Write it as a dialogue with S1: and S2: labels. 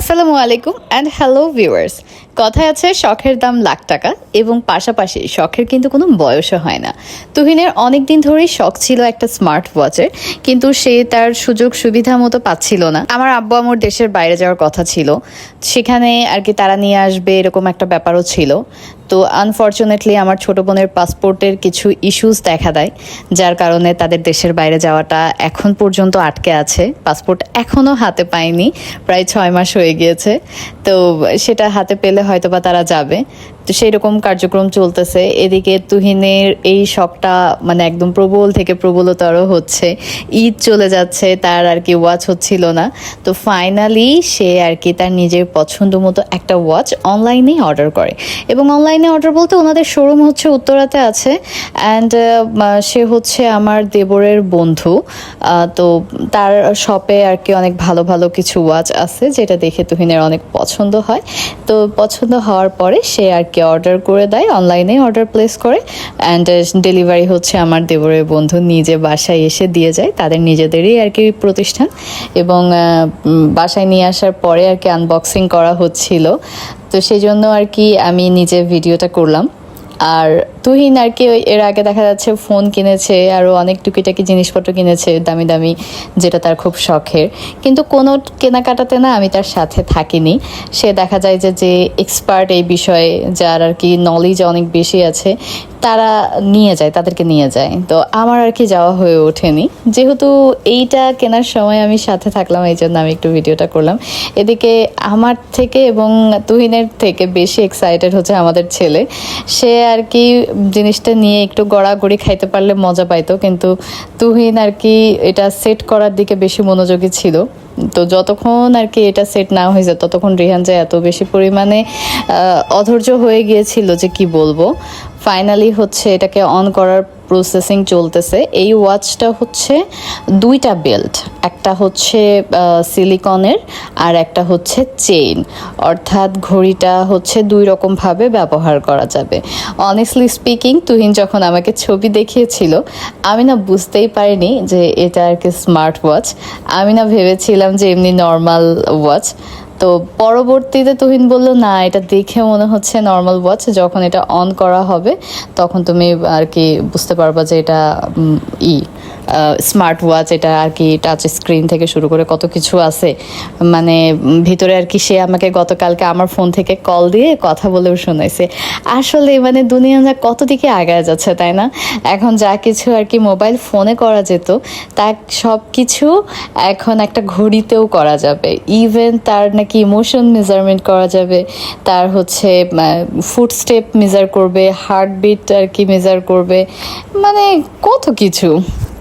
S1: আসসালামু আলাইকুম and hello viewers কথায় আছে, শখের দাম লাখ টাকা এবং পাশাপাশি শখের কিন্তু কোনো বয়সও হয় না। তুহিনের অনেক দিন ধরেই শখ ছিল একটা স্মার্ট ওয়াচের কিন্তু সে তার সুযোগ সুবিধা মতো পাচ্ছিল না। আমার আব্বু আমার দেশের বাইরে যাওয়ার কথা ছিল। সেখানে আর কি তারা নিয়ে আসবে এরকম একটা ব্যাপারও ছিল। তো আনফর্চুনেটলি আমার ছোট বোনের পাসপোর্টের কিছু ইস্যুস দেখা দেয়, যার কারণে তাদের দেশের বাইরে যাওয়াটা এখন পর্যন্ত আটকে আছে। পাসপোর্ট এখনও হাতে পায়নি, প্রায় ছয় মাস হয়ে গিয়েছে। তো সেটা হাতে পেলে হয়তো বা তারা যাবে। তো সেই রকম কার্যক্রম চলতেছে। এদিকে তুহিনের এই শখটা মানে একদম প্রবল থেকে প্রবলতর হচ্ছে। ঈদ চলে যাচ্ছে, তার আর কি ওয়াচ হচ্ছিল না। তো ফাইনালি সে আর কি তার নিজের পছন্দ মতো একটা ওয়াচ অনলাইনেই অর্ডার করে। এবং অনলাইনে অর্ডার বলতে ওনাদের শোরুম হচ্ছে উত্তরাতে আছে। অ্যান্ড সে হচ্ছে আমার দেবরের বন্ধু। তো তার শপে আর কি অনেক ভালো ভালো কিছু ওয়াচ আছে, যেটা দেখে তুহিনের অনেক পছন্দ হয়। তো পছন্দ হওয়ার পরে সে আর কি অর্ডার করে দেয় অনলাইনে অর্ডার প্লেস করে অ্যান্ড ডেলিভারি হচ্ছে আমার দেবরের বন্ধু, নিজে বাসায় এসে দিয়ে যায়, তাদের নিজেদেরই আর কি প্রতিষ্ঠান এবং বাসায় নিয়ে আসার পরে আর কি আনবক্সিং করা হচ্ছিল। তো সেই জন্য আর কি আমি নিজে ভিডিওটা করলাম। আর তুহিন আর কি এর আগে দেখা যাচ্ছে ফোন কিনেছে আরও অনেক টুকিটাকি জিনিসপত্র কিনেছে, দামি দামি, যেটা তার খুব শখের। কিন্তু কোনো কেনাকাটাতে না আমি তার সাথে থাকিনি। সে দেখা যায় যে যে এক্সপার্ট এই বিষয়ে, যার আর কি নলেজ অনেক বেশি আছে তারা নিয়ে যায়, তাদেরকে নিয়ে যায়। তো আমার আর কি যাওয়া হয়ে ওঠেনি। যেহেতু এইটা কেনার সময় আমি সাথে থাকলাম, এই জন্য আমি একটু ভিডিওটা করলাম। এদিকে আমার থেকে এবং তুহিনের থেকে বেশি এক্সাইটেড হচ্ছে আমাদের ছেলে। সে আর কি জিনিসটা নিয়ে একটু গড়াগড়ি খাইতে পারলে মজা পাইতো, কিন্তু তুহিন আর কি এটা সেট করার দিকে বেশি মনোযোগী ছিল। তো যতক্ষণ আর কি এটা সেট না হয়ে যায়, ততক্ষণ রিহান যে এত বেশি পরিমাণে অধৈর্য হয়ে গিয়েছিল যে কি বলব। ফাইনালি হচ্ছে এটাকে অন করার প্রসেসিং চলতেছে। এই ওয়াচটা হচ্ছে দুইটা বেল্ট একটা হচ্ছে সিলিকনের আর একটা হচ্ছে চেইন অর্থাৎ ঘড়িটা হচ্ছে দুই রকমভাবে ব্যবহার করা যাবে। অনেস্টলি স্পিকিং তুহিন যখন আমাকে ছবি দেখিয়েছিল, আমি না বুঝতেই পারিনি যে এটা আর কি স্মার্ট ওয়াচ আমি না ভেবেছিলাম যে এমনি নর্মাল ওয়াচ তো পরবর্তীতে তুহিন বলল, না, এটা দেখে মনে হচ্ছে নর্মাল ওয়াচ যখন এটা অন করা হবে, তখন তুমি আর কি বুঝতে পারবা যে এটা ই। স্মার্ট ওয়াচ এটা আর কি টাচ স্ক্রিন থেকে শুরু করে কত কিছু আছে। মানে ভিতরে আর কি সে আমাকে গতকালকে আমার ফোন থেকে কল দিয়ে কথা বলেও শোনাইছে। আসলে মানে দুনিয়া যা কত দিকে আগায় যাচ্ছে, তাই না? এখন যা কিছু আর কি মোবাইল ফোনে করা যেত, তা সব কিছু এখন একটা ঘড়িতেও করা যাবে। ইভেন তার নাকি ইমোশন মেজারমেন্ট করা যাবে, তার হচ্ছে ফুড স্টেপ মেজার করবে হার্টবিট আর কি মেজার করবে মানে কত কিছু।